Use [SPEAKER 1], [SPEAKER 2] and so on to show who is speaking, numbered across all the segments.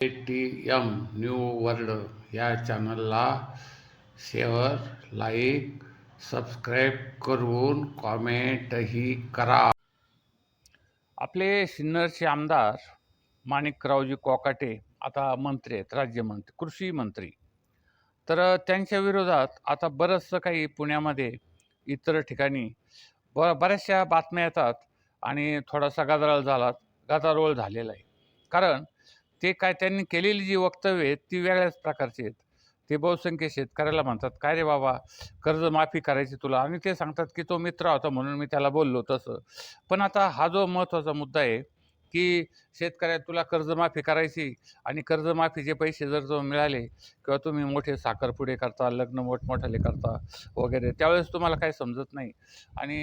[SPEAKER 1] A T M new world या चॅनलला share like subscribe करून कॉमेंटही करा.
[SPEAKER 2] आपले सिन्नरचे आमदार माणिकरावजी कोकाटे आता मंत्री आहेत राज्यमंत्री कृषी मंत्री. तर त्यांच्या विरोधात आता बरंचसं काही पुण्यामध्ये इतर ठिकाणी ब बऱ्याचशा बातम्या येतात आणि थोडासा गदारोळ झाला गदारोळ झालेला आहे. कारण ते काय त्यांनी केलेली जी वक्तव्य आहेत ती वेगळ्याच प्रकारची आहेत. ते बहुसंख्य शेतकऱ्याला म्हणतात काय रे बाबा कर्जमाफी करायची तुला. आणि ते सांगतात की तो मित्र होता म्हणून मी त्याला बोललो तसं. पण आता हा जो महत्त्वाचा मुद्दा आहे की शेतकऱ्या तुला कर्जमाफी करायची आणि कर्जमाफीचे पैसे जर तो मिळाले किंवा तुम्ही मोठे साखरपुडे करता लग्न मोठमोठाले करता वगैरे त्यावेळेस तुम्हाला काही समजत नाही. आणि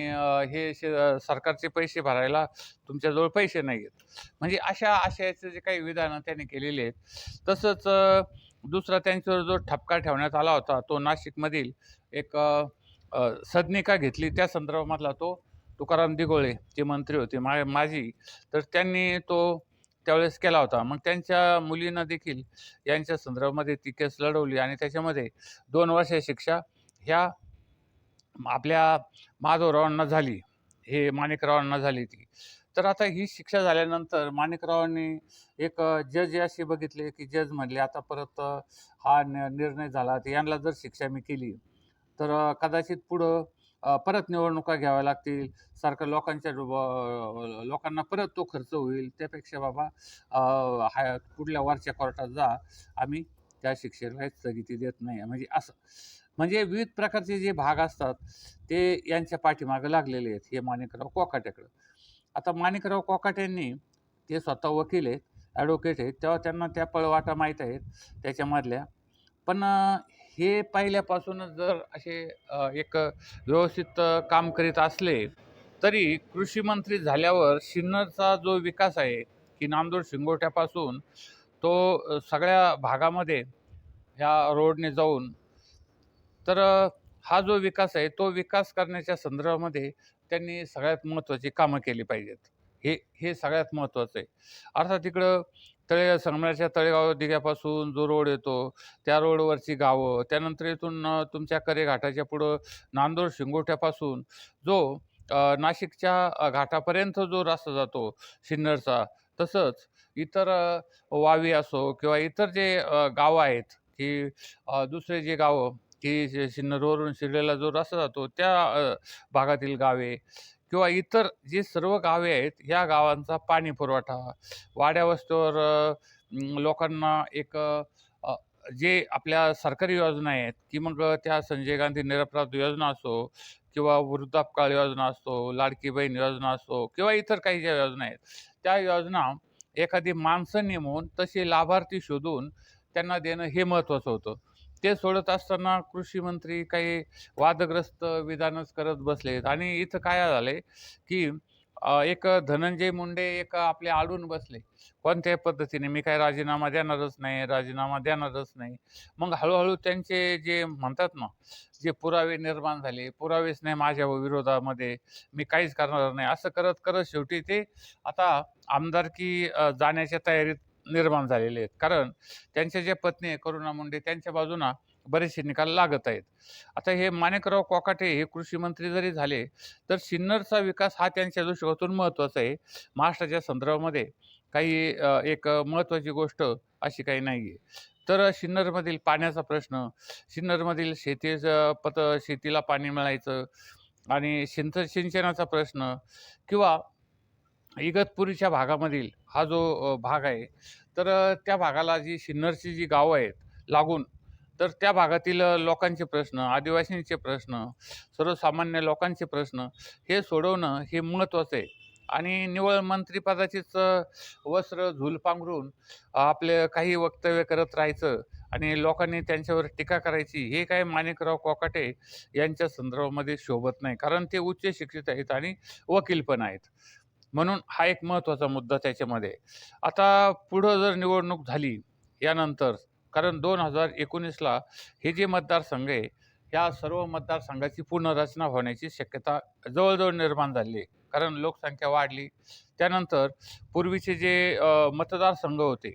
[SPEAKER 2] हे शे सरकारचे पैसे भरायला तुमच्याजवळ पैसे नाही आहेत म्हणजे अशा आशयाचे जे काही विधानं त्यांनी केलेली आहेत तसंच दुसरा त्यांच्यावर जो ठपका ठेवण्यात आला होता तो नाशिकमधील एक सदनिका घेतली त्या संदर्भामधला तो तुकाराम दिगोळे जे मंत्री होते मा माझी तर त्यांनी तो त्यावेळेस केला होता. मग त्यांच्या मुलीनं देखील यांच्या संदर्भामध्ये ती केस लढवली आणि त्याच्यामध्ये दोन वर्ष शिक्षा ह्या आपल्या माधवरावांना झाली. हे माणिकरावांना झाली ती. तर आता ही शिक्षा झाल्यानंतर माणिकरावांनी एक जज असे बघितले की जज म्हणले आता परत हा निर्णय झाला. तर यांना जर शिक्षा मी केली तर कदाचित पुढं परत निवडणुका घ्याव्या लागतील. सारखं लोकांच्या लोकांना परत तो खर्च होईल. त्यापेक्षा बाबा अ, हा वरच्या कोर्टात जा. आम्ही त्या शिक्षेला स्थगिती देत नाही. म्हणजे असं म्हणजे विविध प्रकारचे जे भाग असतात ते यांच्या पाठीमागे लागलेले आहेत हे माणिकराव कोकाट्याकडं. आता माणिकराव कोकाट्यांनी ते स्वतः वकील आहेत ॲडव्होकेट आहेत. तेव्हा त्यांना त्या पळवाटा माहीत आहेत त्याच्यामधल्या. पण हे पहिल्यापासूनच जर असे एक व्यवस्थित काम करीत असले तरी कृषी मंत्री झाल्यावर सिन्नरचा जो विकास आहे की नामदोड शिंगोट्यापासून तो सगळ्या भागामध्ये ह्या रोडने जाऊन तर हा जो विकास आहे तो विकास करण्याच्या संदर्भामध्ये त्यांनी सगळ्यात महत्त्वाची कामं केली पाहिजेत. हे हे सगळ्यात महत्त्वाचं आहे. अर्थात तिकडं तळे संगमनेरच्या तळेगाव दिघ्यापासून जो रोड येतो त्या रोडवरची गावं त्यानंतर इथून तुमच्या करे घाटाच्या पुढं नांदूर शिंगोट्यापासून जो नाशिकच्या घाटापर्यंत जो रस्ता जातो सिन्नरचा तसंच इतर वावी असो किंवा इतर जे गावं आहेत की दुसरे जे गावं की सिन्नरवरून शिरलेला जो रस्ता जातो त्या भागातील गावे किंवा इतर जी सर्व गावे आहेत ह्या गावांचा पाणी पुरवठा वाड्या वस्तीवर लोकांना एक जे आपल्या सरकारी योजना आहेत की मग त्या संजय गांधी निरपराध योजना असो किंवा वृद्धापकाळ योजना असतो लाडकी बहीण योजना असो किंवा इतर काही ज्या योजना आहेत त्या योजना एखादी माणसं नेमून तसे लाभार्थी शोधून त्यांना देणं हे महत्त्वाचं होतं. ते सोडत असताना कृषी मंत्री काही वादग्रस्त विधानच करत बसलेत आणि इथं काय झालंय की एक धनंजय मुंडे एक आपले आडून बसले. कोणत्याही पद्धतीने मी काय राजीनामा देणारच नाही राजीनामा देणारच नाही. मग हळूहळू त्यांचे जे म्हणतात ना जे पुरावे निर्माण झाले पुरावेच नाही माझ्या विरोधामध्ये मी काहीच करणार नाही. असं करत करत शेवटी ते आता आमदारकी जाण्याच्या तयारीत निर्माण झालेले आहेत. कारण त्यांच्या ज्या पत्नी आहे करुणा मुंडे त्यांच्या बाजूना बरेचसे निकाल लागत आहेत. आता हे माणिकराव कोकाटे हे कृषी मंत्री जरी झाले तर सिन्नरचा विकास हा त्यांच्या दृष्टिकोनातून महत्त्वाचा आहे. महाराष्ट्राच्या संदर्भामध्ये काही एक महत्त्वाची गोष्ट अशी काही नाही आहे तर सिन्नरमधील पाण्याचा प्रश्न सिन्नरमधील शेतीचं पत शेतीला पाणी मिळायचं आणि सिंच सिंचनाचा प्रश्न किंवा इगतपुरीच्या भागामधील हा जो भाग आहे तर त्या भागाला जी सिन्नरची जी गावं आहेत लागून तर त्या भागातील लोकांचे प्रश्न आदिवासींचे प्रश्न सर्वसामान्य लोकांचे प्रश्न हे सोडवणं हे महत्त्वाचं आहे. आणि निवळ मंत्रिपदाचीच वस्त्र झूल पांघरून आपले काही वक्तव्य करत राहायचं आणि लोकांनी त्यांच्यावर टीका करायची हे काय माणिकराव कोकाटे यांच्या संदर्भामध्ये शोभत नाही. कारण ते उच्च शिक्षित आहेत आणि वकील पण आहेत. म्हणून हा एक महत्त्वाचा मुद्दा त्याच्यामध्ये. आता पुढं जर निवडणूक झाली यानंतर कारण दोन हजार एकोणीसला हे जे मतदारसंघ आहे या सर्व मतदारसंघाची पुनर्रचना होण्याची शक्यता जवळजवळ निर्माण झाली आहे. कारण लोकसंख्या वाढली. त्यानंतर पूर्वीचे जे मतदारसंघ होते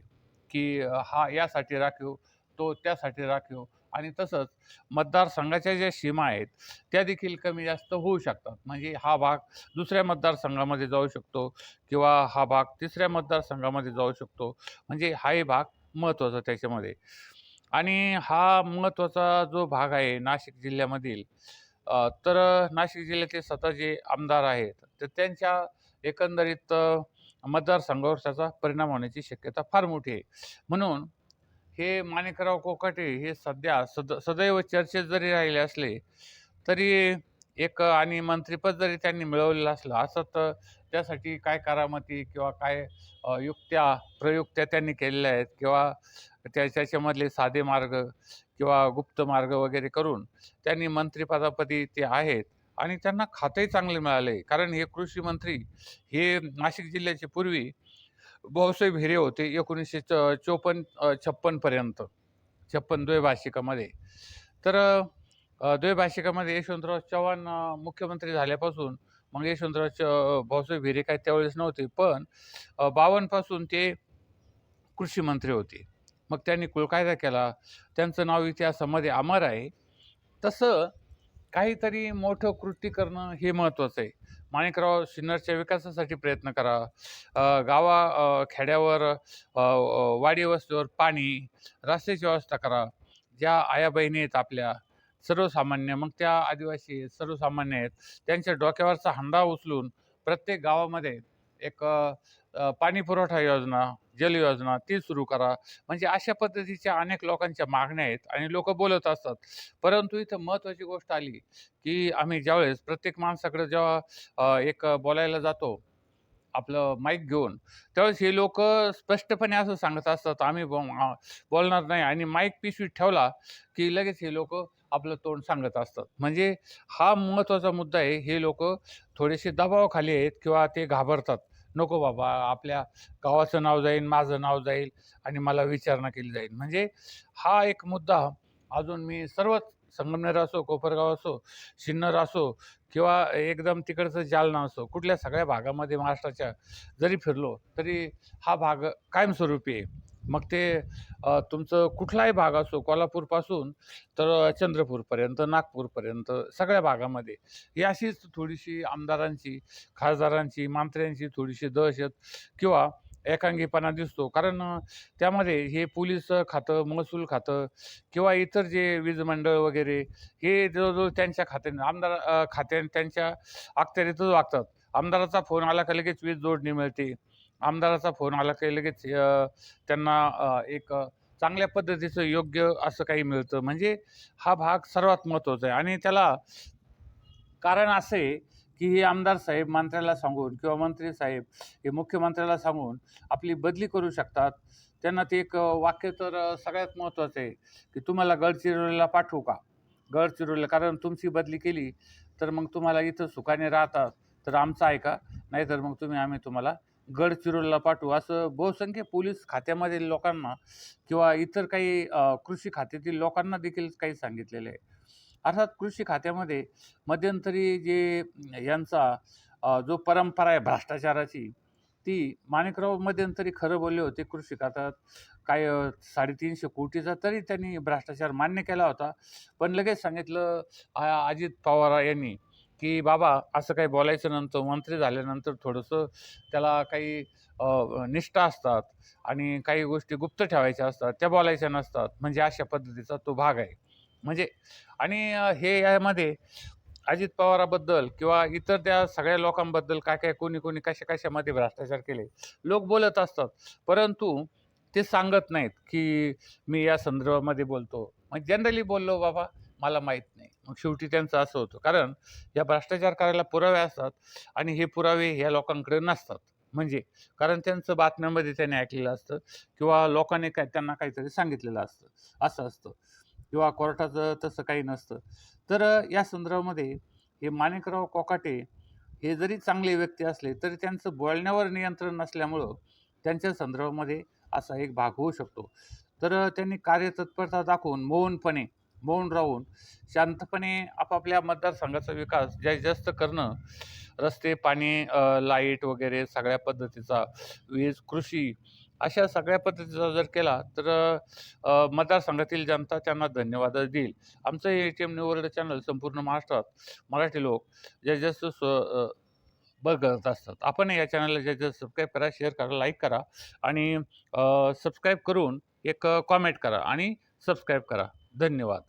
[SPEAKER 2] की हा यासाठी राखीव तो त्यासाठी राखीव आणि तसंच मतदारसंघाच्या ज्या सीमा आहेत त्या देखील कमी जास्त होऊ शकतात. म्हणजे हा भाग दुसऱ्या मतदारसंघामध्ये जाऊ शकतो किंवा हा भाग तिसऱ्या मतदारसंघामध्ये जाऊ शकतो. म्हणजे हाही भाग महत्त्वाचा त्याच्यामध्ये. आणि हा महत्त्वाचा जो भाग आहे नाशिक जिल्ह्यामधील तर नाशिक जिल्ह्यातले स्वतः जे आमदार आहेत तर त्यांच्या एकंदरीत मतदारसंघावर त्याचा परिणाम होण्याची शक्यता फार मोठी आहे. म्हणून हे माणिकराव कोकाटे हे सध्या सद सदैव चर्चेत जरी राहिले असले तरी एक आणि मंत्रिपद जरी त्यांनी मिळवलेलं असलं असं तर त्यासाठी काय करामती किंवा काय युक्त्या प्रयुक्त्या त्यांनी केलेल्या आहेत किंवा त्या त्याच्यामधले साधे मार्ग किंवा गुप्त मार्ग वगैरे करून त्यांनी मंत्रिपदापदी ते आहेत आणि त्यांना खातंही चांगले मिळाले. कारण हे कृषी मंत्री हे नाशिक जिल्ह्याचे पूर्वी भाऊसाहेब हिरे होते एकोणीसशे च चोपन्न छप्पनपर्यंत छप्पन द्वैभाषिकामध्ये. तर द्वैभाषिकामध्ये यशवंतराव चव्हाण मुख्यमंत्री झाल्यापासून मग यशवंतराव च भाऊसाहेब हिरे काय त्यावेळेस नव्हते पण बावनपासून ते कृषी मंत्री होते. मग त्यांनी कुळकायदा केला. त्यांचं नाव इतिहासामध्ये अमर आहे. तसं काहीतरी मोठं कृती करणं हे महत्त्वाचं आहे. माणिकराव सिन्नरच्या विकासासाठी प्रयत्न करा. गावा खेड्यावर वाडी वस्तीवर पाणी रस्त्याची व्यवस्था करा. ज्या आया बहिणी आहेत आपल्या सर्वसामान्य मग त्या आदिवासी आहेत सर्वसामान्य आहेत त्यांच्या डोक्यावरचा हंडा उचलून प्रत्येक गावामध्ये एक पाणी पुरवठा योजना जल योजना ती सुरू करा. म्हणजे अशा पद्धतीच्या अनेक लोकांच्या मागण्या आहेत आणि लोक बोलत असतात. परंतु इथं महत्त्वाची गोष्ट आली की आम्ही ज्यावेळेस प्रत्येक माणसाकडे जेव्हा एक बोलायला जातो आपलं माईक घेऊन त्यावेळेस हे लोक स्पष्टपणे असं सांगत असतात आम्ही बोलणार नाही. आणि माईक पिशवीत ठेवला की लगेच हे लोक आपलं तोंड सांगत असतात. म्हणजे हा महत्त्वाचा मुद्दा आहे हे लोक थोडेसे दबावाखाली आहेत किंवा ते घाबरतात. नको बाबा आपल्या गावाचं नाव जाईल माझं नाव जाईल आणि मला विचारणा केली जाईल. म्हणजे हा एक मुद्दा अजून मी सर्वच संगमनेर असो कोपरगाव असो सिन्नर असो किंवा एकदम तिकडचं जालना असो कुठल्या सगळ्या भागामध्ये महाराष्ट्राच्या जरी फिरलो तरी हा भाग कायमस्वरूपी आहे. मग ते अ, तुमचं कुठलाही भाग असो कोल्हापूरपासून तर चंद्रपूरपर्यंत नागपूरपर्यंत सगळ्या भागामध्ये. ही अशीच थोडीशी आमदारांची खासदारांची मंत्र्यांची थोडीशी दहशत किंवा एकांगीपणा दिसतो. कारण अ, त्यामध्ये हे पोलीस खातं महसूल खातं किंवा इतर जे वीज मंडळ वगैरे हे जवळजवळ त्यांच्या खात्याने आमदार अ, खात्याने त्यांच्या अखत्यारीतच वागतात. आमदाराचा फोन आला का लगेच वीज जोडणी मिळते. आमदाराचा फोन आला की लगेच त्यांना एक चांगल्या पद्धतीचं योग्य असं काही मिळतं. म्हणजे हा भाग सर्वात महत्त्वाचा आहे. आणि त्याला कारण असं आहे की हे आमदार साहेब मंत्र्याला सांगून किंवा मंत्री साहेब हे मुख्यमंत्र्याला सांगून आपली बदली करू शकतात. त्यांना ते एक वाक्य तर सगळ्यात महत्त्वाचं आहे की तुम्हाला गडचिरोलीला पाठवू का? गडचिरोलीला कारण तुमची बदली केली तर मग तुम्हाला इथं सुखाने राहतात. तर आमचं ऐका नाहीतर मग तुम्ही आम्ही तुम्हाला गडचिरोलीला पाठवू. असं बहुसंख्य पोलीस खात्यामधील लोकांना किंवा इतर काही कृषी खात्यातील लोकांना देखील काही सांगितलेलं आहे. अर्थात कृषी खात्यामध्ये मध्यंतरी जे यांचा जो परंपरा आहे भ्रष्टाचाराची ती माणिकराव मध्यंतरी खरं बोलले होते कृषी खात्यात. काय साडेतीनशे कोटीचा तरी त्यांनी भ्रष्टाचार मान्य केला होता. पण लगेच सांगितलं अजित पवार यांनी की बाबा असं काही बोलायचं नंतर मंत्री झाल्यानंतर थोडंसं त्याला काही निष्ठा असतात आणि काही गोष्टी गुप्त ठेवायच्या असतात त्या बोलायच्या नसतात. म्हणजे अशा पद्धतीचा तो भाग आहे. म्हणजे आणि हे यामध्ये अजित पवाराबद्दल किंवा इतर त्या सगळ्या लोकांबद्दल काय काय कोणी कोणी कशा कशामध्ये भ्रष्टाचार केले लोक बोलत असतात. परंतु ते सांगत नाहीत की मी या संदर्भामध्ये बोलतो. मग जनरली बोललो बाबा मला माहीत नाही. मग शेवटी त्यांचं असं होतं. कारण या भ्रष्टाचार करायला पुरावे असतात आणि हे पुरावे ह्या लोकांकडे नसतात. म्हणजे कारण त्यांचं बातम्यांमध्ये त्यांनी ऐकलेलं असतं किंवा लोकांनी काय त्यांना काहीतरी सांगितलेलं असतं. असं असतं. किंवा कोर्टाचं तसं काही नसतं. तर या संदर्भामध्ये हे माणिकराव कोकाटे हे जरी चांगले व्यक्ती असले तरी त्यांचं बोलण्यावर नियंत्रण नसल्यामुळं त्यांच्या संदर्भामध्ये असा एक भाग होऊ शकतो. तर त्यांनी कार्यतत्परता दाखवून मौनपणे मौन राहून शांतपणे आपापल्या मतदारसंघाचा विकास जास्तीत जास्त करणं रस्ते पाणी लाइट वगैरे सगळ्या पद्धतीचा वीज कृषी अशा सगळ्या पद्धतीचा जर केला तर मतदारसंघातील जनता त्यांना धन्यवाद देईल. आमचं हे एच एम न्यूवर्ल्ड चॅनल संपूर्ण महाराष्ट्रात मराठी लोक जे जास्त स्व बघत असतात. आपण या चॅनलला जे सबस्क्राईब करा शेअर करा लाईक करा आणि सबस्क्राईब करून एक कॉमेंट करा आणि सबस्क्राईब करा. धन्यवाद.